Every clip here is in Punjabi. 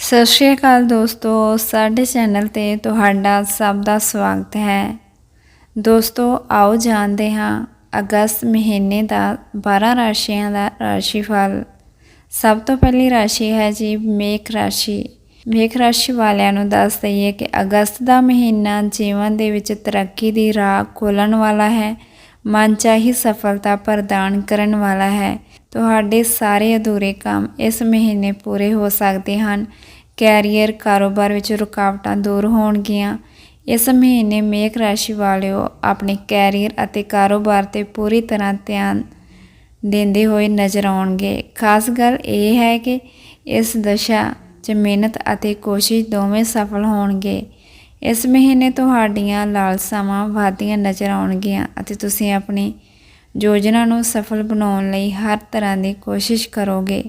ਸਤਿ ਸ਼੍ਰੀ ਅਕਾਲ ਦੋਸਤੋ, ਸਾਡੇ ਚੈਨਲ ਤੇ ਤੁਹਾਡਾ ਸਭ ਦਾ ਸਵਾਗਤ ਹੈ। ਦੋਸਤੋ, ਆਓ ਜਾਣਦੇ ਹਾਂ ਅਗਸਤ ਮਹੀਨੇ ਦਾ 12 ਰਾਸ਼ੀਆਂ ਦਾ ਰਾਸ਼ੀਫਲ। ਸਭ ਤੋਂ ਪਹਿਲੀ ਰਾਸ਼ੀ ਹੈ ਜੀ ਮੇਖ ਰਾਸ਼ੀ। ਮੇਖ ਰਾਸ਼ੀ ਵਾਲਿਆਂ ਨੂੰ ਦੱਸ ਦਈਏ ਕਿ ਅਗਸਤ ਦਾ ਮਹੀਨਾ ਜੀਵਨ ਦੇ ਵਿੱਚ ਤਰੱਕੀ ਦੀ ਰਾਹ ਖੋਲ੍ਹਣ ਵਾਲਾ ਹੈ। ਮਨਚਾਹੀ ਸਫਲਤਾ ਪ੍ਰਦਾਨ ਕਰਨ ਵਾਲਾ ਹੈ। ਤੁਹਾਡੇ ਸਾਰੇ ਅਧੂਰੇ ਕੰਮ ਇਸ ਮਹੀਨੇ ਪੂਰੇ ਹੋ ਸਕਦੇ ਹਨ। ਕੈਰੀਅਰ ਕਾਰੋਬਾਰ ਵਿੱਚ ਰੁਕਾਵਟਾਂ ਦੂਰ ਹੋਣਗੀਆਂ। ਇਸ ਮਹੀਨੇ ਮੇਖ ਰਾਸ਼ੀ ਵਾਲਿਓ ਆਪਣੇ ਕੈਰੀਅਰ ਅਤੇ ਕਾਰੋਬਾਰ ਤੇ ਪੂਰੀ ਤਰ੍ਹਾਂ ਧਿਆਨ ਦਿੰਦੇ ਹੋਏ ਨਜ਼ਰ ਆਉਣਗੇ। ਖਾਸ ਗੱਲ ਇਹ ਹੈ ਕਿ ਇਸ ਦਸ਼ਾ 'ਚ ਮਿਹਨਤ ਅਤੇ ਕੋਸ਼ਿਸ਼ ਦੋਵੇਂ ਸਫਲ ਹੋਣਗੇ। ਇਸ ਮਹੀਨੇ ਤੁਹਾਡੀਆਂ ਲਾਲਸਾਵਾਂ ਵਧਦੀਆਂ ਨਜ਼ਰ ਆਉਣਗੀਆਂ ਅਤੇ ਤੁਸੀਂ ਆਪਣੀ ਯੋਜਨਾ ਨੂੰ ਸਫਲ ਬਣਾਉਣ ਲਈ ਹਰ ਤਰ੍ਹਾਂ ਦੀ ਕੋਸ਼ਿਸ਼ ਕਰੋਗੇ।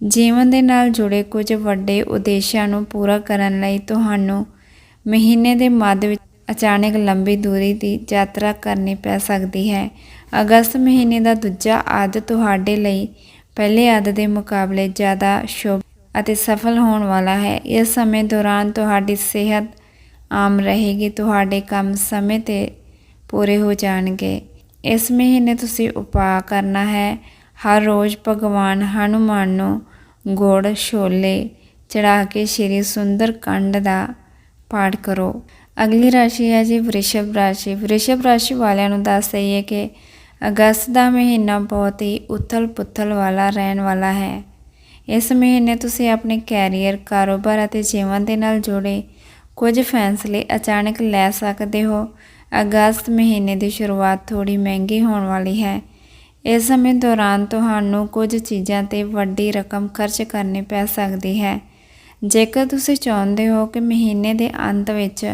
ਜੀਵਨ ਦੇ ਨਾਲ ਜੁੜੇ ਕੁਝ ਵੱਡੇ ਉਦੇਸ਼ਾਂ ਨੂੰ ਪੂਰਾ ਕਰਨ ਲਈ ਤੁਹਾਨੂੰ ਮਹੀਨੇ ਦੇ ਮੱਧ ਵਿੱਚ ਅਚਾਨਕ ਲੰਬੀ ਦੂਰੀ ਦੀ ਯਾਤਰਾ ਕਰਨੀ ਪੈ ਸਕਦੀ ਹੈ। ਅਗਸਤ ਮਹੀਨੇ ਦਾ ਦੂਜਾ ਅੱਧ ਤੁਹਾਡੇ ਲਈ ਪਹਿਲੇ ਅੱਧ ਦੇ ਮੁਕਾਬਲੇ ਜ਼ਿਆਦਾ ਸ਼ੁਭ ਅਤੇ ਸਫਲ ਹੋਣ ਵਾਲਾ ਹੈ। ਇਸ ਸਮੇਂ ਦੌਰਾਨ ਤੁਹਾਡੀ ਸਿਹਤ ਆਮ ਰਹੇਗੀ, ਤੁਹਾਡੇ ਕੰਮ ਸਮੇਂ ਤੇ ਪੂਰੇ ਹੋ ਜਾਣਗੇ। ਇਸ ਮਹੀਨੇ ਤੁਸੀਂ ਉਪਾਅ ਕਰਨਾ ਹੈ। ਹਰ ਰੋਜ਼ ਭਗਵਾਨ ਹਨੂਮਾਨ ਨੂੰ ਗੁੜ, ਛੋਲੇ ਚੜਾ ਕੇ ਸ਼੍ਰੀ ਸੁੰਦਰ ਕੰਡ ਦਾ ਪਾਠ ਕਰੋ। ਅਗਲੀ ਰਾਸ਼ੀ ਹੈ ਜੀ ਵ੍ਰਿਸ਼ਭ ਰਾਸ਼ੀ। ਵ੍ਰਿਸ਼ਭ ਰਾਸ਼ੀ ਵਾਲਿਆਂ ਨੂੰ ਦੱਸ ਦਈਏ ਕਿ ਅਗਸਤ ਦਾ ਮਹੀਨਾ ਬਹੁਤ ਹੀ ਉਥਲ-ਪੁਥਲ ਵਾਲਾ, ਰਹਿਣ ਵਾਲਾ ਹੈ। ਇਸ ਮਹੀਨੇ ਤੁਸੀਂ ਆਪਣੇ ਕੈਰੀਅਰ, ਕਾਰੋਬਾਰ ਅਤੇ ਜੀਵਨ ਦੇ ਨਾਲ ਜੁੜੇ ਕੁਝ ਫੈਸਲੇ ਅਚਾਨਕ ਲੈ ਸਕਦੇ ਹੋ। ਅਗਸਤ ਮਹੀਨੇ ਦੀ ਸ਼ੁਰੂਆਤ ਥੋੜੀ ਮਹਿੰਗੀ ਹੋਣ ਵਾਲੀ ਹੈ। ਇਸ ਸਮੇਂ ਦੌਰਾਨ ਤੁਹਾਨੂੰ ਕੁਝ ਚੀਜ਼ਾਂ ਤੇ ਵੱਡੀ ਰਕਮ ਖਰਚ ਕਰਨੀ ਪੈ ਸਕਦੀ ਹੈ। ਜੇਕਰ ਤੁਸੀਂ ਚਾਹੁੰਦੇ ਹੋ ਕਿ ਮਹੀਨੇ ਦੇ ਅੰਤ ਵਿੱਚ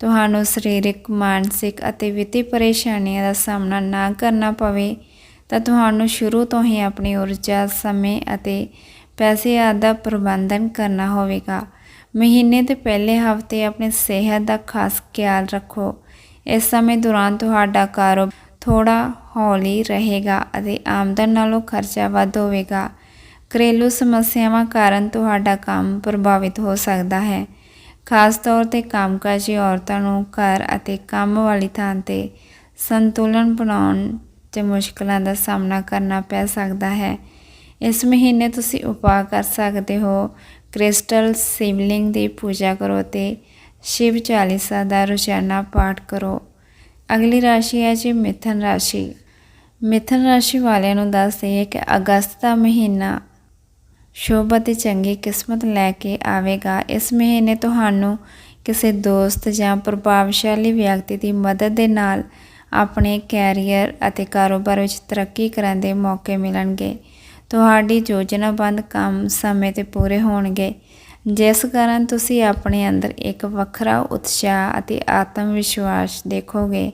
ਤੁਹਾਨੂੰ ਸਰੀਰਕ, ਮਾਨਸਿਕ ਅਤੇ ਵਿੱਤੀ ਪਰੇਸ਼ਾਨੀਆਂ ਦਾ ਸਾਹਮਣਾ ਨਾ ਕਰਨਾ ਪਵੇ, ਤਾਂ ਤੁਹਾਨੂੰ ਸ਼ੁਰੂ ਤੋਂ ਹੀ ਆਪਣੀ ਊਰਜਾ, ਸਮੇਂ ਅਤੇ ਪੈਸੇ ਆਦਿ ਦਾ ਪ੍ਰਬੰਧਨ ਕਰਨਾ ਹੋਵੇਗਾ। ਮਹੀਨੇ ਦੇ ਪਹਿਲੇ ਹਫ਼ਤੇ ਆਪਣੀ ਸਿਹਤ ਦਾ ਖਾਸ ਖਿਆਲ ਰੱਖੋ। ਇਸ ਸਮੇਂ ਦੌਰਾਨ ਤੁਹਾਡਾ ਕਾਰੋਬਾਰ ਥੋੜਾ ਹੌਲੀ ਰਹੇਗਾ ਅਤੇ ਆਮਦਨ ਨਾਲੋਂ ਖਰਚਾ ਵੱਧ ਹੋਵੇਗਾ। ਘਰੇਲੂ ਸਮੱਸਿਆਵਾਂ ਕਾਰਨ ਤੁਹਾਡਾ ਕੰਮ ਪ੍ਰਭਾਵਿਤ ਹੋ ਸਕਦਾ ਹੈ। ਖਾਸ ਤੌਰ ਤੇ ਕੰਮਕਾਜੀ ਔਰਤਾਂ ਨੂੰ ਘਰ ਅਤੇ ਕੰਮ ਵਾਲੀ ਥਾਂ ਤੇ ਸੰਤੁਲਨ ਬਣਾਉਣ 'ਚ ਮੁਸ਼ਕਲਾਂ ਦਾ ਸਾਹਮਣਾ ਕਰਨਾ ਪੈ ਸਕਦਾ ਹੈ। ਇਸ ਮਹੀਨੇ ਤੁਸੀਂ ਉਪਾਅ ਕਰ ਸਕਦੇ ਹੋ। ਕ੍ਰਿਸਟਲ ਸਿਵਲਿੰਗ ਦੀ ਪੂਜਾ ਕਰੋ ਤੇ ਸ਼ਿਵ ਚਾਲੀਸਾ ਦਾ ਰੋਜ਼ਾਨਾ ਪਾਠ ਕਰੋ। ਅਗਲੀ ਰਾਸ਼ੀ ਹੈ ਜੀ ਮਿਥਨ ਰਾਸ਼ੀ। ਮਿਥਨ ਰਾਸ਼ੀ ਵਾਲਿਆਂ ਨੂੰ ਦੱਸ ਦਈਏ ਕਿ ਅਗਸਤ ਦਾ ਮਹੀਨਾ ਸ਼ੁਭ ਅਤੇ ਚੰਗੀ ਕਿਸਮਤ ਲੈ ਕੇ ਆਵੇਗਾ। ਇਸ ਮਹੀਨੇ ਤੁਹਾਨੂੰ ਕਿਸੇ ਦੋਸਤ ਜਾਂ ਪ੍ਰਭਾਵਸ਼ਾਲੀ ਵਿਅਕਤੀ ਦੀ ਮਦਦ ਦੇ ਨਾਲ ਆਪਣੇ ਕੈਰੀਅਰ ਅਤੇ ਕਾਰੋਬਾਰ ਵਿੱਚ ਤਰੱਕੀ ਕਰਨ ਦੇ ਮੌਕੇ ਮਿਲਣਗੇ। ਤੁਹਾਡੀ ਯੋਜਨਾਬੰਦ ਕੰਮ ਸਮੇਂ ਤੇ ਪੂਰੇ ਹੋਣਗੇ। ਜਿਸ ਕਾਰਨ ਤੁਸੀਂ ਆਪਣੇ ਅੰਦਰ ਇੱਕ ਵੱਖਰਾ ਉਤਸ਼ਾਹ ਅਤੇ ਆਤਮ ਵਿਸ਼ਵਾਸ ਦੇਖੋਗੇ।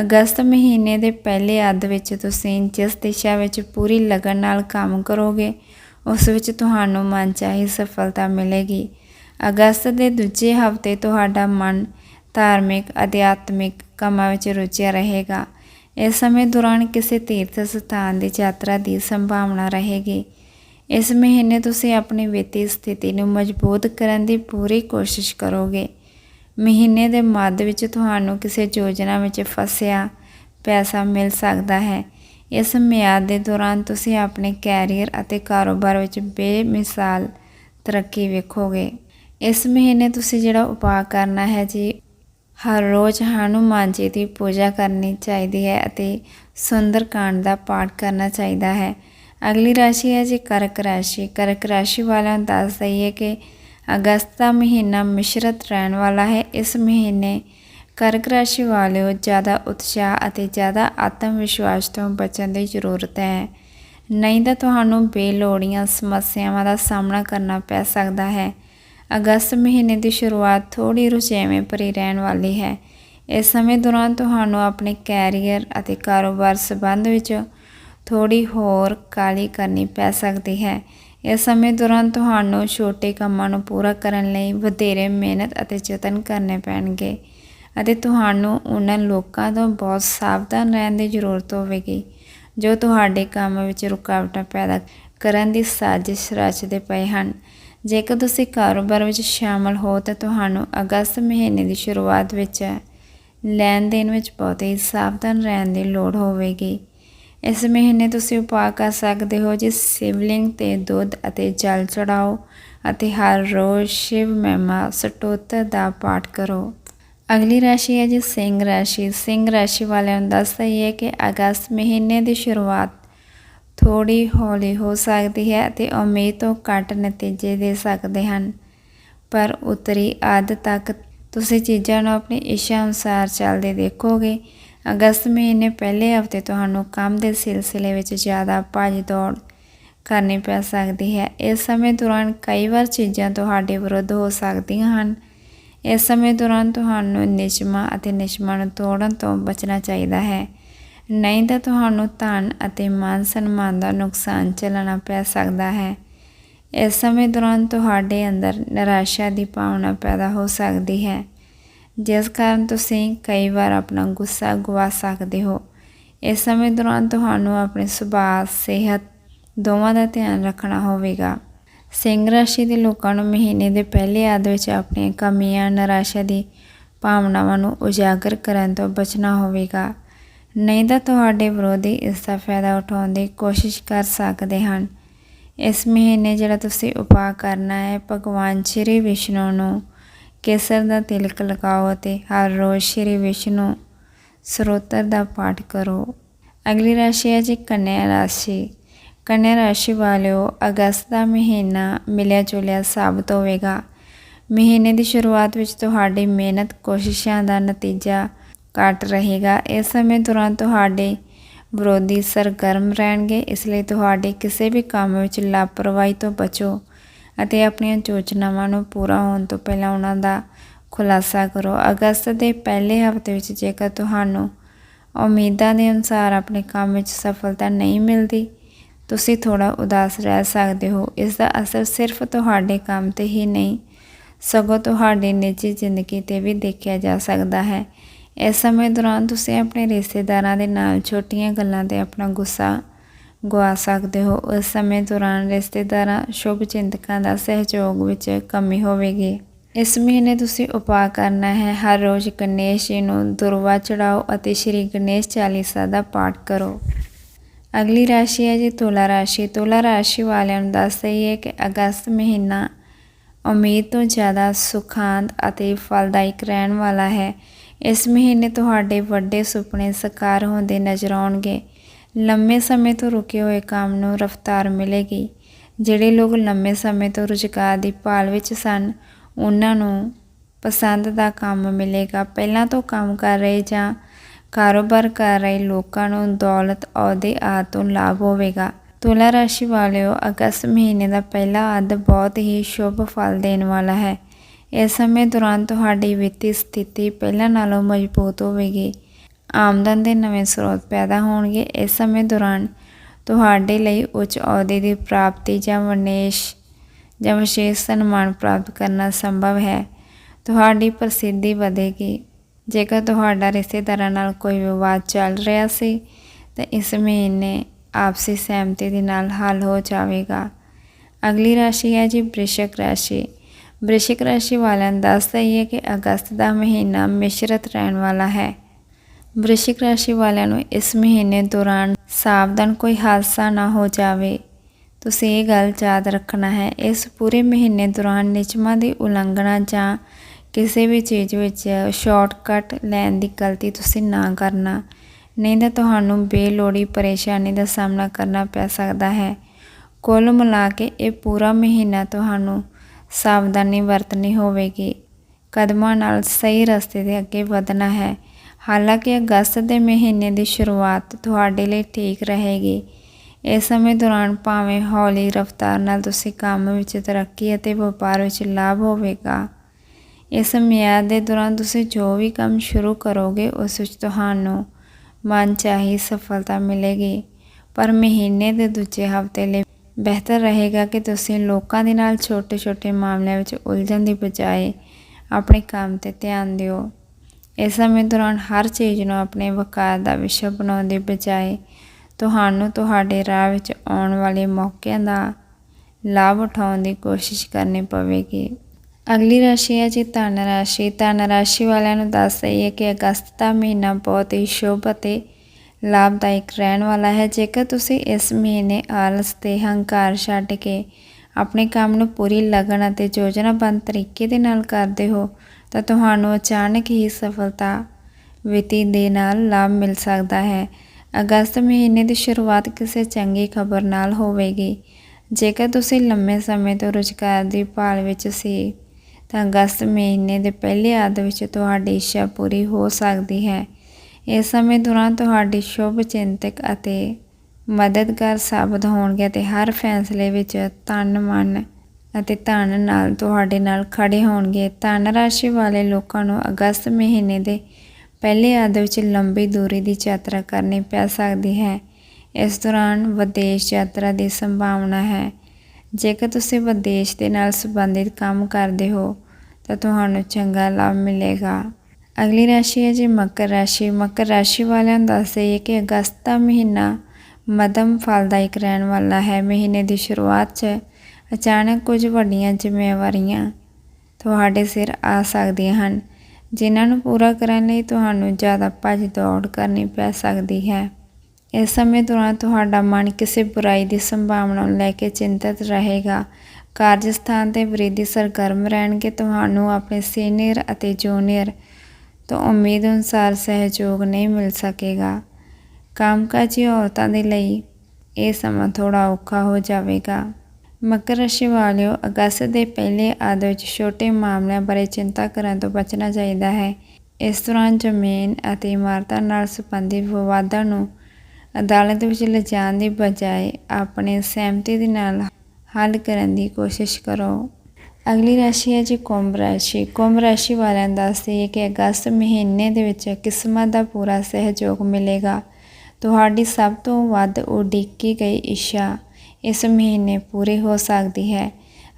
ਅਗਸਤ ਮਹੀਨੇ ਦੇ ਪਹਿਲੇ ਅੱਧ ਵਿੱਚ ਤੁਸੀਂ ਜਿਸ ਦਿਸ਼ਾ ਵਿੱਚ ਪੂਰੀ ਲਗਨ ਨਾਲ ਕੰਮ ਕਰੋਗੇ, ਉਸ ਵਿੱਚ ਤੁਹਾਨੂੰ ਮਨਚਾਹੀ ਸਫਲਤਾ ਮਿਲੇਗੀ। ਅਗਸਤ ਦੇ ਦੂਜੇ ਹਫ਼ਤੇ ਤੁਹਾਡਾ ਮਨ ਧਾਰਮਿਕ ਅਧਿਆਤਮਿਕ ਕੰਮਾਂ ਵਿੱਚ ਰੁੱਝਿਆ ਰਹੇਗਾ। ਇਸ ਸਮੇਂ ਦੌਰਾਨ ਕਿਸੇ ਤੀਰਥ ਸਥਾਨ ਦੀ ਯਾਤਰਾ ਦੀ ਸੰਭਾਵਨਾ ਰਹੇਗੀ। ਇਸ ਮਹੀਨੇ ਤੁਸੀਂ ਆਪਣੀ ਵਿੱਤੀ ਸਥਿਤੀ ਨੂੰ ਮਜ਼ਬੂਤ ਕਰਨ ਦੀ ਪੂਰੀ ਕੋਸ਼ਿਸ਼ ਕਰੋਗੇ। ਮਹੀਨੇ ਦੇ ਮੱਧ ਵਿੱਚ ਤੁਹਾਨੂੰ ਕਿਸੇ ਯੋਜਨਾ ਵਿੱਚ ਫਸਿਆ ਪੈਸਾ ਮਿਲ ਸਕਦਾ ਹੈ। ਇਸ ਮਿਆਦ ਦੇ ਦੌਰਾਨ ਤੁਸੀਂ ਆਪਣੇ ਕੈਰੀਅਰ ਅਤੇ ਕਾਰੋਬਾਰ ਵਿੱਚ ਬੇਮਿਸਾਲ ਤਰੱਕੀ ਵੇਖੋਗੇ। ਇਸ ਮਹੀਨੇ ਤੁਸੀਂ ਜਿਹੜਾ ਉਪਾਅ ਕਰਨਾ ਹੈ ਜੀ ਹਰ ਰੋਜ਼ ਹਨੂਮਾਨ ਜੀ ਦੀ ਪੂਜਾ ਕਰਨੀ ਚਾਹੀਦੀ ਹੈ ਅਤੇ ਸੁੰਦਰ ਕਾਂਡ ਦਾ ਪਾਠ ਕਰਨਾ ਚਾਹੀਦਾ ਹੈ। ਅਗਲੀ ਰਾਸ਼ੀ ਹੈ ਜੀ ਕਰਕ ਰਾਸ਼ੀ। ਕਰਕ ਰਾਸ਼ੀ ਵਾਲਿਆਂ ਨੂੰ ਦੱਸ ਦਈਏ ਕਿ ਅਗਸਤ ਦਾ ਮਹੀਨਾ ਮਿਸ਼ਰਤ ਰਹਿਣ ਵਾਲਾ ਹੈ। ਇਸ ਮਹੀਨੇ ਕਰਕ ਰਾਸ਼ੀ ਵਾਲਿਓ ਜ਼ਿਆਦਾ ਉਤਸ਼ਾਹ ਅਤੇ ਜ਼ਿਆਦਾ ਆਤਮ ਵਿਸ਼ਵਾਸ ਤੋਂ ਬਚਣ ਦੀ ਜ਼ਰੂਰਤ ਹੈ। ਨਹੀਂ ਤਾਂ ਤੁਹਾਨੂੰ ਬੇਲੋੜੀਆਂ ਸਮੱਸਿਆਵਾਂ ਦਾ ਸਾਹਮਣਾ ਕਰਨਾ ਪੈ ਸਕਦਾ ਹੈ। ਅਗਸਤ ਮਹੀਨੇ ਦੀ ਸ਼ੁਰੂਆਤ ਥੋੜੀ ਰੁਝੇਵੇਂ ਭਰੀ ਰਹਿਣ ਵਾਲੀ ਹੈ। ਇਸ ਸਮੇਂ ਦੌਰਾਨ ਤੁਹਾਨੂੰ ਆਪਣੇ ਕੈਰੀਅਰ ਅਤੇ ਕਾਰੋਬਾਰ ਸੰਬੰਧ ਵਿੱਚ ਥੋੜੀ ਹੋਰ ਕਾਲੀ ਕਰਨੀ ਪੈ ਸਕਦੀ ਹੈ। ਇਸ ਸਮੇਂ ਦੌਰਾਨ ਤੁਹਾਨੂੰ ਛੋਟੇ ਕੰਮਾਂ ਨੂੰ ਪੂਰਾ ਕਰਨ ਲਈ ਵਧੇਰੇ ਮਿਹਨਤ ਅਤੇ ਯਤਨ ਕਰਨੇ ਪੈਣਗੇ ਅਤੇ ਤੁਹਾਨੂੰ ਉਹਨਾਂ ਲੋਕਾਂ ਤੋਂ ਬਹੁਤ ਸਾਵਧਾਨ ਰਹਿਣ ਦੀ ਜ਼ਰੂਰਤ ਹੋਵੇਗੀ, ਜੋ ਤੁਹਾਡੇ ਕੰਮ ਵਿੱਚ ਰੁਕਾਵਟਾਂ ਪੈਦਾ ਕਰਨ ਦੀ ਸਾਜ਼ਿਸ਼ ਰਚਦੇ ਪਏ ਹਨ। ਜੇਕਰ ਤੁਸੀਂ ਕਾਰੋਬਾਰ ਵਿੱਚ ਸ਼ਾਮਲ ਹੋ ਤਾਂ ਤੁਹਾਨੂੰ ਅਗਸਤ ਮਹੀਨੇ ਦੀ ਸ਼ੁਰੂਆਤ ਵਿੱਚ ਲੈਣ ਦੇਣ ਵਿੱਚ ਬਹੁਤ ਹੀ ਸਾਵਧਾਨ ਰਹਿਣ ਦੀ ਲੋੜ ਹੋਵੇਗੀ। ਇਸ ਮਹੀਨੇ ਤੁਸੀਂ ਉਪਾਅ ਕਰ ਸਕਦੇ ਹੋ ਜਿਸ ਸਿਵਲਿੰਗ ਤੇ ਦੁੱਧ ਅਤੇ ਜਲ ਚੜਾਓ ਅਤੇ ਹਰ ਰੋਜ਼ ਸ਼ਿਵ ਮਹਿਮਾ ਸਟੋਤਰ ਦਾ ਪਾਠ ਕਰੋ। ਅਗਲੀ ਰਾਸ਼ੀ ਹੈ ਜੀ ਸਿੰਘ ਰਾਸ਼ੀ। ਸਿੰਘ ਰਾਸ਼ੀ ਵਾਲਿਆਂ ਨੂੰ ਦੱਸਦਾ ਹੀ ਹੈ ਕਿ ਅਗਸਤ ਮਹੀਨੇ ਦੀ ਸ਼ੁਰੂਆਤ ਥੋੜੀ ਹੌਲੀ ਹੋ ਸਕਦੀ ਹੈ ਅਤੇ ਉਮੀਦ ਤੋਂ ਘੱਟ ਨਤੀਜੇ ਦੇ ਸਕਦੇ ਹਨ। ਪਰ ਉੱਤਰੀ ਅੱਧ ਤੱਕ ਤੁਸੀਂ ਚੀਜ਼ਾਂ ਨੂੰ ਆਪਣੀ ਇੱਛਾ ਅਨੁਸਾਰ ਚੱਲਦੇ ਦੇਖੋਗੇ। ਅਗਸਤ ਮਹੀਨੇ ਪਹਿਲੇ ਹਫ਼ਤੇ ਤੁਹਾਨੂੰ ਕੰਮ ਦੇ ਸਿਲਸਿਲੇ ਵਿੱਚ ਜ਼ਿਆਦਾ ਭੱਜ ਦੌੜ ਕਰਨੀ ਪੈ ਸਕਦੀ ਹੈ। ਇਸ ਸਮੇਂ ਦੌਰਾਨ ਕਈ ਵਾਰ ਚੀਜ਼ਾਂ ਤੁਹਾਡੇ ਵਿਰੁੱਧ ਹੋ ਸਕਦੀਆਂ ਹਨ। ਇਸ ਸਮੇਂ ਦੌਰਾਨ ਤੁਹਾਨੂੰ ਨਿਯਮਾਂ ਅਤੇ ਨਿਯਮਾਂ ਨੂੰ ਤੋੜਨ ਤੋਂ ਬਚਣਾ ਚਾਹੀਦਾ ਹੈ। ਨਹੀਂ ਤਾਂ ਤੁਹਾਨੂੰ ਧਨ ਅਤੇ ਮਾਨ ਸਨਮਾਨ ਦਾ ਨੁਕਸਾਨ ਚੱਲਣਾ ਪੈ ਸਕਦਾ ਹੈ। ਇਸ ਸਮੇਂ ਦੌਰਾਨ ਤੁਹਾਡੇ ਅੰਦਰ ਨਿਰਾਸ਼ਾ ਦੀ ਭਾਵਨਾ ਪੈਦਾ ਹੋ ਸਕਦੀ ਹੈ। ਜਿਸ ਕਾਰਨ ਤੁਸੀਂ ਕਈ ਵਾਰ ਆਪਣਾ ਗੁੱਸਾ ਗਵਾ ਸਕਦੇ ਹੋ। ਇਸ ਸਮੇਂ ਦੌਰਾਨ ਤੁਹਾਨੂੰ ਆਪਣੇ ਸੁਭਾਅ, ਸਿਹਤ ਦੋਵਾਂ ਦਾ ਧਿਆਨ ਰੱਖਣਾ ਹੋਵੇਗਾ। ਸਿੰਘ ਰਾਸ਼ੀ ਦੇ ਲੋਕਾਂ ਨੂੰ ਮਹੀਨੇ ਦੇ ਪਹਿਲੇ ਅੱਧ ਵਿੱਚ ਆਪਣੀਆਂ ਕਮੀਆਂ, ਨਿਰਾਸ਼ਾ ਦੀ ਭਾਵਨਾਵਾਂ ਨੂੰ ਉਜਾਗਰ ਕਰਨ ਤੋਂ ਬਚਣਾ ਹੋਵੇਗਾ। ਨਹੀਂ ਤਾਂ ਤੁਹਾਡੇ ਵਿਰੋਧੀ ਇਸ ਦਾ ਫਾਇਦਾ ਉਠਾਉਣ ਦੀ ਕੋਸ਼ਿਸ਼ ਕਰ ਸਕਦੇ ਹਨ। ਇਸ ਮਹੀਨੇ ਜਿਹੜਾ ਤੁਸੀਂ ਉਪਾਅ ਕਰਨਾ ਹੈ, ਭਗਵਾਨ ਸ਼੍ਰੀ ਵਿਸ਼ਨੂੰ ਨੂੰ ਕੇਸਰ ਦਾ ਤਿਲਕ ਲਗਾਓ ਅਤੇ ਹਰ ਰੋਜ਼ ਸ਼੍ਰੀ ਵਿਸ਼ਨੂੰ ਸਰੋਤਰ ਦਾ ਪਾਠ ਕਰੋ। ਅਗਲੀ ਰਾਸ਼ੀ ਹੈ ਜੀ ਕੰਨਿਆ ਰਾਸ਼ੀ। ਕੰਨਿਆ ਰਾਸ਼ੀ ਵਾਲਿਓ, ਅਗਸਤ ਦਾ ਮਹੀਨਾ ਮਿਲਿਆ ਜੁਲਿਆ ਸਾਬਤ ਹੋਵੇਗਾ। ਮਹੀਨੇ ਦੀ ਸ਼ੁਰੂਆਤ ਵਿੱਚ ਤੁਹਾਡੀ ਮਿਹਨਤ, ਕੋਸ਼ਿਸ਼ਾਂ ਦਾ ਨਤੀਜਾ ਘੱਟ ਰਹੇਗਾ। ਇਸ ਸਮੇਂ ਦੌਰਾਨ ਤੁਹਾਡੇ ਵਿਰੋਧੀ ਸਰਗਰਮ ਰਹਿਣਗੇ। ਇਸ ਲਈ ਤੁਹਾਡੇ ਕਿਸੇ ਵੀ ਕੰਮ ਵਿੱਚ ਲਾਪਰਵਾਹੀ ਤੋਂ ਬਚੋ ਅਤੇ ਆਪਣੀਆਂ ਯੋਜਨਾਵਾਂ ਨੂੰ ਪੂਰਾ ਹੋਣ ਤੋਂ ਪਹਿਲਾਂ ਉਹਨਾਂ ਦਾ ਖੁਲਾਸਾ ਕਰੋ। ਅਗਸਤ ਦੇ ਪਹਿਲੇ ਹਫ਼ਤੇ ਵਿੱਚ ਜੇਕਰ ਤੁਹਾਨੂੰ ਉਮੀਦਾਂ ਦੇ ਅਨੁਸਾਰ ਆਪਣੇ ਕੰਮ ਵਿੱਚ ਸਫਲਤਾ ਨਹੀਂ ਮਿਲਦੀ, ਤੁਸੀਂ ਥੋੜਾ ਉਦਾਸ ਰਹਿ ਸਕਦੇ ਹੋ। ਇਸ ਦਾ ਅਸਰ ਸਿਰਫ ਤੁਹਾਡੇ ਕੰਮ ਤੇ ਹੀ ਨਹੀਂ, ਸਗੋਂ ਤੁਹਾਡੀ ਨਿੱਜੀ ਜ਼ਿੰਦਗੀ ਤੇ ਵੀ ਦੇਖਿਆ ਜਾ ਸਕਦਾ ਹੈ। ਇਸ ਸਮੇਂ ਦੌਰਾਨ ਤੁਸੀਂ ਆਪਣੇ ਰਿਸ਼ਤੇਦਾਰਾਂ ਦੇ ਨਾਲ ਛੋਟੀਆਂ ਗੱਲਾਂ ਤੇ ਆਪਣਾ ਗੁੱਸਾ ਗਵਾ ਸਕਦੇ ਹੋ। ਉਸ ਸਮੇਂ ਦੌਰਾਨ ਰਿਸ਼ਤੇਦਾਰਾਂ ਸ਼ੁਭ ਚਿੰਤਕਾਂ ਦਾ ਸਹਿਯੋਗ ਵਿੱਚ ਕਮੀ ਹੋਵੇਗੀ। ਇਸ ਮਹੀਨੇ ਤੁਸੀਂ ਉਪਾਅ ਕਰਨਾ ਹੈ। ਹਰ ਰੋਜ਼ ਗਣੇਸ਼ ਜੀ ਨੂੰ ਦੁਰਵਾ ਚੜਾਓ ਅਤੇ ਸ਼੍ਰੀ ਗਣੇਸ਼ ਚਾਲੀਸਾ ਦਾ ਪਾਠ ਕਰੋ। ਅਗਲੀ ਰਾਸ਼ੀ ਹੈ ਜੀ ਤੁਲਾ ਰਾਸ਼ੀ। ਤੁਲਾ ਰਾਸ਼ੀ ਵਾਲਿਆਂ ਨੂੰ ਦੱਸ ਹੀ ਹੈ ਕਿ ਅਗਸਤ ਮਹੀਨਾ ਉਮੀਦ ਤੋਂ ਜ਼ਿਆਦਾ ਸੁਖਾਂਤ ਅਤੇ ਫਲਦਾਇਕ ਰਹਿਣ ਵਾਲਾ ਹੈ। ਇਸ ਮਹੀਨੇ ਤੁਹਾਡੇ ਵੱਡੇ ਸੁਪਨੇ ਸਾਕਾਰ ਹੁੰਦੇ ਨਜ਼ਰ ਆਉਣਗੇ। ਲੰਮੇ ਸਮੇਂ ਤੋਂ ਰੁਕੇ ਹੋਏ ਕੰਮ ਨੂੰ ਰਫ਼ਤਾਰ ਮਿਲੇਗੀ। ਜਿਹੜੇ ਲੋਕ ਲੰਮੇ ਸਮੇਂ ਤੋਂ ਰੁਜ਼ਗਾਰ ਦੀ ਭਾਲ ਵਿੱਚ ਸਨ, ਉਹਨਾਂ ਨੂੰ ਪਸੰਦ ਦਾ ਕੰਮ ਮਿਲੇਗਾ। ਪਹਿਲਾਂ ਤੋਂ ਕੰਮ ਕਰ ਰਹੇ ਜਾਂ ਕਾਰੋਬਾਰ ਕਰ ਰਹੇ ਲੋਕਾਂ ਨੂੰ ਦੌਲਤ ਅਹੁਦੇ ਆਦਿ ਤੋਂ ਲਾਭ ਹੋਵੇਗਾ। ਤੁਲਾ ਰਾਸ਼ੀ ਵਾਲਿਓ, ਅਗਸਤ ਮਹੀਨੇ ਦਾ ਪਹਿਲਾ ਅੱਧ ਬਹੁਤ ਹੀ ਸ਼ੁਭ ਫਲ ਦੇਣ ਵਾਲਾ ਹੈ। ਇਸ ਸਮੇਂ ਦੌਰਾਨ ਤੁਹਾਡੀ ਵਿੱਤੀ ਸਥਿਤੀ ਪਹਿਲਾਂ ਨਾਲੋਂ ਮਜ਼ਬੂਤ ਹੋਵੇਗੀ। ਆਮਦਨ ਦੇ ਨਵੇਂ ਸਰੋਤ ਪੈਦਾ ਹੋਣਗੇ। ਇਸ ਸਮੇਂ ਦੌਰਾਨ ਤੁਹਾਡੇ ਲਈ ਉੱਚ ਅਹੁਦੇ ਦੀ ਪ੍ਰਾਪਤੀ ਜਾਂ ਵਨੇਸ਼ ਜਾਂ ਵਿਸ਼ੇਸ਼ ਸਨਮਾਨ ਪ੍ਰਾਪਤ ਕਰਨਾ ਸੰਭਵ ਹੈ। ਤੁਹਾਡੀ ਪ੍ਰਸਿੱਧੀ ਵਧੇਗੀ। ਜੇਕਰ ਤੁਹਾਡਾ ਰਿਸ਼ਤੇਦਾਰਾਂ ਨਾਲ ਕੋਈ ਵਿਵਾਦ ਚੱਲ ਰਿਹਾ ਸੀ, ਤਾਂ ਇਸ ਮਹੀਨੇ ਆਪਸੀ ਸਹਿਮਤੀ ਦੇ ਨਾਲ ਹੱਲ ਹੋ ਜਾਵੇਗਾ। ਅਗਲੀ ਰਾਸ਼ੀ ਹੈ ਜੀ ਬ੍ਰਿਸ਼ਕ ਰਾਸ਼ੀ। ਬ੍ਰਿਸ਼ਕ ਰਾਸ਼ੀ ਵਾਲਿਆਂ ਨੂੰ ਦੱਸ ਹੀ ਕਿ ਅਗਸਤ ਦਾ ਮਹੀਨਾ ਮਿਸ਼ਰਤ ਰਹਿਣ ਵਾਲਾ ਹੈ। ਬ੍ਰਿਸ਼ਿਕ ਰਾਸ਼ੀ ਵਾਲਿਆਂ ਨੂੰ ਇਸ ਮਹੀਨੇ ਦੌਰਾਨ ਸਾਵਧਾਨ ਕੋਈ ਹਾਦਸਾ ਨਾ ਹੋ ਜਾਵੇ। ਤੁਸੀਂ ਇਹ ਗੱਲ ਯਾਦ ਰੱਖਣਾ ਹੈ, ਇਸ ਪੂਰੇ ਮਹੀਨੇ ਦੌਰਾਨ ਨਿਯਮਾਂ ਦੀ ਉਲੰਘਣਾ ਜਾਂ ਕਿਸੇ ਵੀ ਚੀਜ਼ ਵਿੱਚ ਸ਼ਾਰਟਕਟ ਲੈਣ ਦੀ ਗਲਤੀ ਤੁਸੀਂ ਨਾ ਕਰਨਾ। ਨਹੀਂ ਤਾਂ ਤੁਹਾਨੂੰ ਬੇਲੋੜੀ ਪਰੇਸ਼ਾਨੀ ਦਾ ਸਾਹਮਣਾ ਕਰਨਾ ਪੈ ਸਕਦਾ ਹੈ। ਕੁੱਲ ਮਿਲਾ ਕੇ ਇਹ ਪੂਰਾ ਮਹੀਨਾ ਤੁਹਾਨੂੰ ਸਾਵਧਾਨੀ ਵਰਤਣੀ ਹੋਵੇਗੀ। ਕਦਮਾਂ ਨਾਲ ਸਹੀ ਰਸਤੇ ਤੇ ਅੱਗੇ ਵਧਣਾ ਹੈ। ਹਾਲਾਂਕਿ ਅਗਸਤ ਦੇ ਮਹੀਨੇ ਦੀ ਸ਼ੁਰੂਆਤ ਤੁਹਾਡੇ ਲਈ ਠੀਕ ਰਹੇਗੀ। ਇਸ ਸਮੇਂ ਦੌਰਾਨ ਭਾਵੇਂ ਹੌਲੀ ਰਫ਼ਤਾਰ ਨਾਲ ਤੁਸੀਂ ਕੰਮ ਵਿੱਚ ਤਰੱਕੀ ਅਤੇ ਵਪਾਰ ਵਿੱਚ ਲਾਭ ਹੋਵੇਗਾ। ਇਸ ਮਿਆਦ ਦੇ ਦੌਰਾਨ ਤੁਸੀਂ ਜੋ ਵੀ ਕੰਮ ਸ਼ੁਰੂ ਕਰੋਗੇ, ਉਸ ਵਿੱਚ ਤੁਹਾਨੂੰ ਮਨ ਚਾਹੀ ਸਫਲਤਾ ਮਿਲੇਗੀ। ਪਰ ਮਹੀਨੇ ਦੇ ਦੂਜੇ ਹਫ਼ਤੇ ਲਈ ਬਿਹਤਰ ਰਹੇਗਾ ਕਿ ਤੁਸੀਂ ਲੋਕਾਂ ਦੇ ਨਾਲ ਛੋਟੇ-ਛੋਟੇ ਮਾਮਲਿਆਂ ਵਿੱਚ ਉਲਝਣ ਦੀ ਬਜਾਏ ਆਪਣੇ ਕੰਮ ਤੇ ਧਿਆਨ ਦਿਓ। ਇਸ ਸਮੇਂ ਦੌਰਾਨ ਹਰ ਚੀਜ਼ ਨੂੰ ਆਪਣੇ ਵਕਾਰ ਦਾ ਵਿਸ਼ਾ ਬਣਾਉਣ ਦੀ ਬਜਾਏ ਤੁਹਾਨੂੰ ਤੁਹਾਡੇ ਰਾਹ ਵਿੱਚ ਆਉਣ ਵਾਲੇ ਮੌਕਿਆਂ ਦਾ ਲਾਭ ਉਠਾਉਣ ਦੀ ਕੋਸ਼ਿਸ਼ ਕਰਨੀ ਪਵੇਗੀ। ਅਗਲੀ ਰਾਸ਼ੀ ਹੈ ਜੀ ਧਨ ਰਾਸ਼ੀ। ਧਨ ਰਾਸ਼ੀ ਵਾਲਿਆਂ ਨੂੰ ਦੱਸ ਦਈਏ ਕਿ ਅਗਸਤ ਦਾ ਮਹੀਨਾ ਬਹੁਤ ਹੀ ਸ਼ੁਭ ਅਤੇ ਲਾਭਦਾਇਕ ਰਹਿਣ ਵਾਲਾ ਹੈ। ਜੇਕਰ ਤੁਸੀਂ ਇਸ ਮਹੀਨੇ ਆਲਸ ਤੇ ਹੰਕਾਰ ਛੱਡ ਕੇ ਆਪਣੇ ਕੰਮ ਨੂੰ ਪੂਰੀ ਲਗਨ ਅਤੇ ਯੋਜਨਾਬੰਦ ਤਰੀਕੇ ਦੇ ਨਾਲ ਕਰਦੇ ਹੋ, ਤਾਂ ਤੁਹਾਨੂੰ ਅਚਾਨਕ ਹੀ ਸਫਲਤਾ ਵਿੱਤੀ ਦੇ ਨਾਲ ਲਾਭ ਮਿਲ ਸਕਦਾ ਹੈ। ਅਗਸਤ ਮਹੀਨੇ ਦੀ ਸ਼ੁਰੂਆਤ ਕਿਸੇ ਚੰਗੀ ਖਬਰ ਨਾਲ ਹੋਵੇਗੀ। ਜੇਕਰ ਤੁਸੀਂ ਲੰਮੇ ਸਮੇਂ ਤੋਂ ਰੁਜ਼ਗਾਰ ਦੀ ਭਾਲ ਵਿੱਚ ਸੀ, ਤਾਂ ਅਗਸਤ ਮਹੀਨੇ ਦੇ ਪਹਿਲੇ ਅੱਧ ਵਿੱਚ ਤੁਹਾਡੀ ਇੱਛਾ ਪੂਰੀ ਹੋ ਸਕਦੀ ਹੈ। ਇਸ ਸਮੇਂ ਦੌਰਾਨ ਤੁਹਾਡੀ ਸ਼ੁਭ ਚਿੰਤਕ ਅਤੇ ਮਦਦਗਾਰ ਸਾਬਤ ਹੋਣਗੇ ਤੇ ਹਰ ਫੈਸਲੇ ਵਿੱਚ ਤਨ ਮਨ ਅਤੇ ਧਨ ਨਾਲ ਤੁਹਾਡੇ ਨਾਲ ਖੜੇ ਹੋਣਗੇ। ਧਨ ਰਾਸ਼ੀ ਵਾਲੇ ਲੋਕਾਂ ਨੂੰ ਅਗਸਤ ਮਹੀਨੇ ਦੇ ਪਹਿਲੇ ਅੱਧ ਵਿੱਚ ਲੰਬੀ ਦੂਰੀ ਦੀ ਯਾਤਰਾ ਕਰਨੀ ਪੈ ਸਕਦੀ ਹੈ। ਇਸ ਦੌਰਾਨ ਵਿਦੇਸ਼ ਯਾਤਰਾ ਦੀ ਸੰਭਾਵਨਾ ਹੈ। ਜੇਕਰ ਤੁਸੀਂ ਵਿਦੇਸ਼ ਦੇ ਨਾਲ ਸੰਬੰਧਿਤ ਕੰਮ ਕਰਦੇ ਹੋ, ਤਾਂ ਤੁਹਾਨੂੰ ਚੰਗਾ ਲਾਭ ਮਿਲੇਗਾ। ਅਗਲੀ ਰਾਸ਼ੀ ਹੈ ਜੀ ਮਕਰ ਰਾਸ਼ੀ। ਮਕਰ ਰਾਸ਼ੀ ਵਾਲਿਆਂ ਨੂੰ ਦੱਸ ਦਈਏ ਕਿ ਅਗਸਤ ਦਾ ਮਹੀਨਾ ਮਦਮ ਫਲਦਾਇਕ ਰਹਿਣ ਵਾਲਾ ਹੈ। ਮਹੀਨੇ ਦੀ ਸ਼ੁਰੂਆਤ 'ਚ ਅਚਾਨਕ ਕੁਝ ਵੱਡੀਆਂ ਜ਼ਿੰਮੇਵਾਰੀਆਂ ਤੁਹਾਡੇ ਸਿਰ ਆ ਸਕਦੀਆਂ ਹਨ, ਜਿਨ੍ਹਾਂ ਨੂੰ ਪੂਰਾ ਕਰਨ ਲਈ ਤੁਹਾਨੂੰ ਜ਼ਿਆਦਾ ਭੱਜ ਦੌੜ ਕਰਨੀ ਪੈ ਸਕਦੀ ਹੈ। ਇਸ ਸਮੇਂ ਦੌਰਾਨ ਤੁਹਾਡਾ ਮਨ ਕਿਸੇ ਬੁਰਾਈ ਦੀ ਸੰਭਾਵਨਾ ਨੂੰ ਲੈ ਕੇ ਚਿੰਤਤ ਰਹੇਗਾ। ਕਾਰਜ ਸਥਾਨ ਤੇ ਵਿਰੋਧੀ ਸਰਗਰਮ ਰਹਿਣਗੇ। ਤੁਹਾਨੂੰ ਆਪਣੇ ਸੀਨੀਅਰ ਅਤੇ ਜੂਨੀਅਰ ਤੋਂ ਉਮੀਦ ਅਨੁਸਾਰ ਸਹਿਯੋਗ ਨਹੀਂ ਮਿਲ ਸਕੇਗਾ। ਕੰਮਕਾਜੀ ਔਰਤਾਂ ਦੇ ਲਈ ਇਹ ਸਮਾਂ ਥੋੜਾ ਔਖਾ ਹੋ ਜਾਵੇਗਾ। ਮਕਰ ਰਾਸ਼ੀ ਵਾਲਿਓ, ਅਗਸਤ ਦੇ ਪਹਿਲੇ ਅੱਧ ਵਿੱਚ ਛੋਟੇ ਮਾਮਲਿਆਂ ਬਾਰੇ ਚਿੰਤਾ ਕਰਨ ਤੋਂ ਬਚਣਾ ਚਾਹੀਦਾ ਹੈ। ਇਸ ਦੌਰਾਨ ਜ਼ਮੀਨ ਅਤੇ ਇਮਾਰਤਾਂ ਨਾਲ ਸੰਬੰਧਿਤ ਵਿਵਾਦਾਂ ਨੂੰ ਅਦਾਲਤ ਵਿੱਚ ਲਿਜਾਣ ਦੀ ਬਜਾਏ ਆਪਣੇ ਸਹਿਮਤੀ ਦੇ ਨਾਲ ਹੱਲ ਕਰਨ ਦੀ ਕੋਸ਼ਿਸ਼ ਕਰੋ। ਅਗਲੀ ਰਾਸ਼ੀ ਹੈ ਜੀ ਕੁੰਭ ਰਾਸ਼ੀ। ਕੁੰਭ ਰਾਸ਼ੀ ਵਾਲਿਆਂ ਦਾ ਸੀ ਕਿ ਅਗਸਤ ਮਹੀਨੇ ਦੇ ਵਿੱਚ ਕਿਸਮਤ ਦਾ ਪੂਰਾ ਸਹਿਯੋਗ ਮਿਲੇਗਾ। ਤੁਹਾਡੀ ਸਭ ਤੋਂ ਵੱਧ ਉਡੀਕੀ ਗਈ ਇੱਛਾ ਇਸ ਮਹੀਨੇ ਪੂਰੀ ਹੋ ਸਕਦੀ ਹੈ।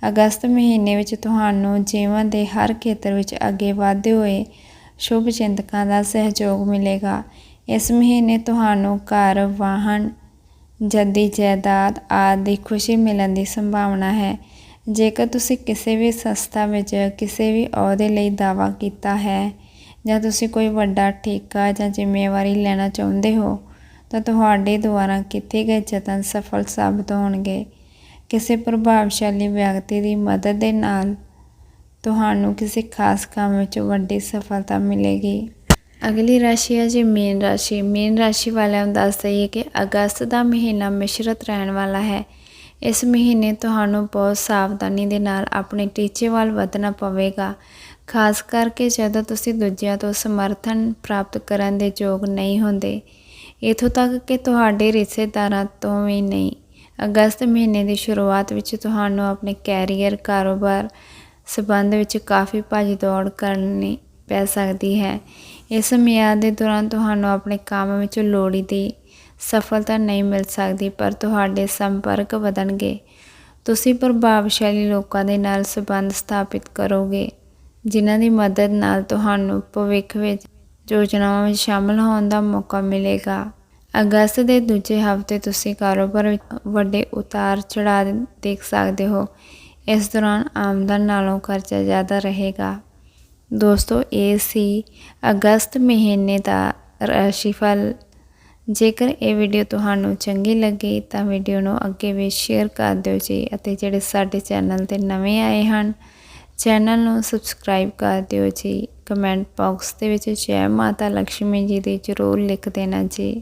ਅਗਸਤ ਮਹੀਨੇ ਵਿੱਚ ਤੁਹਾਨੂੰ ਜੀਵਨ ਦੇ ਹਰ ਖੇਤਰ ਵਿੱਚ ਅੱਗੇ ਵਧਦੇ ਹੋਏ ਸ਼ੁਭ ਚਿੰਤਕਾਂ ਦਾ ਸਹਿਯੋਗ ਮਿਲੇਗਾ। ਇਸ ਮਹੀਨੇ ਤੁਹਾਨੂੰ ਘਰ, ਵਾਹਨ, ਜੱਦੀ, ਜਾਇਦਾਦ ਆਦਿ ਖੁਸ਼ੀ ਮਿਲਣ ਦੀ ਸੰਭਾਵਨਾ ਹੈ। ਜੇਕਰ ਤੁਸੀਂ ਕਿਸੇ ਵੀ ਸੰਸਥਾ ਵਿੱਚ ਕਿਸੇ ਵੀ ਅਹੁਦੇ ਲਈ ਦਾਅਵਾ ਕੀਤਾ ਹੈ ਜਾਂ ਤੁਸੀਂ ਕੋਈ ਵੱਡਾ ਠੇਕਾ ਜਾਂ ਜ਼ਿੰਮੇਵਾਰੀ ਲੈਣਾ ਚਾਹੁੰਦੇ ਹੋ, ਤਾਂ ਤੁਹਾਡੇ ਦੁਆਰਾ ਕੀਤੇ ਗਏ ਯਤਨ ਸਫਲ ਸਾਬਤ ਹੋਣਗੇ। ਕਿਸੇ ਪ੍ਰਭਾਵਸ਼ਾਲੀ ਵਿਅਕਤੀ ਦੀ ਮਦਦ ਦੇ ਨਾਲ ਤੁਹਾਨੂੰ ਕਿਸੇ ਖਾਸ ਕੰਮ ਵਿੱਚ ਵੱਡੀ ਸਫਲਤਾ ਮਿਲੇਗੀ। ਅਗਲੀ ਰਾਸ਼ੀ ਹੈ ਜੀ ਮੀਨ ਰਾਸ਼ੀ। ਮੀਨ ਰਾਸ਼ੀ ਵਾਲਿਆਂ ਨੂੰ ਦੱਸ ਦਈਏ ਕਿ ਅਗਸਤ ਦਾ ਮਹੀਨਾ ਮਿਸ਼ਰਤ ਰਹਿਣ ਵਾਲਾ ਹੈ। ਇਸ ਮਹੀਨੇ ਤੁਹਾਨੂੰ ਬਹੁਤ ਸਾਵਧਾਨੀ ਦੇ ਨਾਲ ਆਪਣੇ ਟੀਚੇ ਵੱਲ ਵਧਣਾ ਪਵੇਗਾ। ਖਾਸ ਕਰਕੇ ਜਦੋਂ ਤੁਸੀਂ ਦੂਜਿਆਂ ਤੋਂ ਸਮਰਥਨ ਪ੍ਰਾਪਤ ਕਰਨ ਦੇ ਯੋਗ ਨਹੀਂ ਹੁੰਦੇ। ਇਥੋਂ ਤੱਕ ਕਿ ਤੁਹਾਡੇ ਰਿਸ਼ਤੇਦਾਰਾਂ ਤੋਂ ਵੀ ਨਹੀਂ। ਅਗਸਤ ਮਹੀਨੇ ਦੀ ਸ਼ੁਰੂਆਤ ਵਿੱਚ ਤੁਹਾਨੂੰ ਆਪਣੇ ਕੈਰੀਅਰ ਕਾਰੋਬਾਰ ਸਬੰਧ ਵਿੱਚ ਕਾਫੀ ਭੱਜ ਦੌੜ ਕਰਨੀ ਪੈ ਸਕਦੀ ਹੈ। ਇਸ ਮਿਆਦ ਦੇ ਦੌਰਾਨ ਤੁਹਾਨੂੰ ਆਪਣੇ ਕੰਮ ਵਿੱਚ ਲੋੜੀਂਦੀ ਸਫਲਤਾ ਨਹੀਂ ਮਿਲ ਸਕਦੀ, ਪਰ ਤੁਹਾਡੇ ਸੰਪਰਕ ਵਧਣਗੇ। ਤੁਸੀਂ ਪ੍ਰਭਾਵਸ਼ਾਲੀ ਲੋਕਾਂ ਦੇ ਨਾਲ ਸੰਬੰਧ ਸਥਾਪਿਤ ਕਰੋਗੇ, ਜਿਨ੍ਹਾਂ ਦੀ ਮਦਦ ਨਾਲ ਤੁਹਾਨੂੰ ਭਵਿੱਖ ਵਿੱਚ ਯੋਜਨਾਵਾਂ ਵਿੱਚ ਸ਼ਾਮਲ ਹੋਣ ਦਾ ਮੌਕਾ ਮਿਲੇਗਾ। ਅਗਸਤ ਦੇ ਦੂਜੇ ਹਫ਼ਤੇ ਤੁਸੀਂ ਕਾਰੋਬਾਰ ਵਿੱਚ ਵੱਡੇ ਉਤਾਰ ਚੜ੍ਹਾਅ ਦੇਖ ਸਕਦੇ ਹੋ। ਇਸ ਦੌਰਾਨ ਆਮਦਨ ਨਾਲੋਂ ਖਰਚਾ ਜ਼ਿਆਦਾ ਰਹੇਗਾ। ਦੋਸਤੋ, ਇਹ ਸੀ ਅਗਸਤ ਮਹੀਨੇ ਦਾ ਰਾਸ਼ੀਫਲ ਜੇਕਰ ਇਹ ਵੀਡੀਓ ਤੁਹਾਨੂੰ ਚੰਗੀ ਲੱਗੀ, ਤਾਂ ਵੀਡੀਓ ਨੂੰ ਅੱਗੇ ਵੀ ਸ਼ੇਅਰ ਕਰ ਦਿਓ ਜੀ ਅਤੇ ਜਿਹੜੇ ਸਾਡੇ ਚੈਨਲ ਤੇ ਨਵੇਂ ਆਏ ਹਨ ਚੈਨਲ ਨੂੰ ਸਬਸਕ੍ਰਾਈਬ ਕਰ ਦਿਓ ਜੀ। ਕਮੈਂਟ ਬਾਕਸ ਦੇ ਵਿੱਚ ਜੈ ਮਾਤਾ ਲక్ష్ਮੀ ਜੀ ਦੀ ਜ਼ਰੂਰ ਲਿਖ ਦੇਣਾ ਜੀ।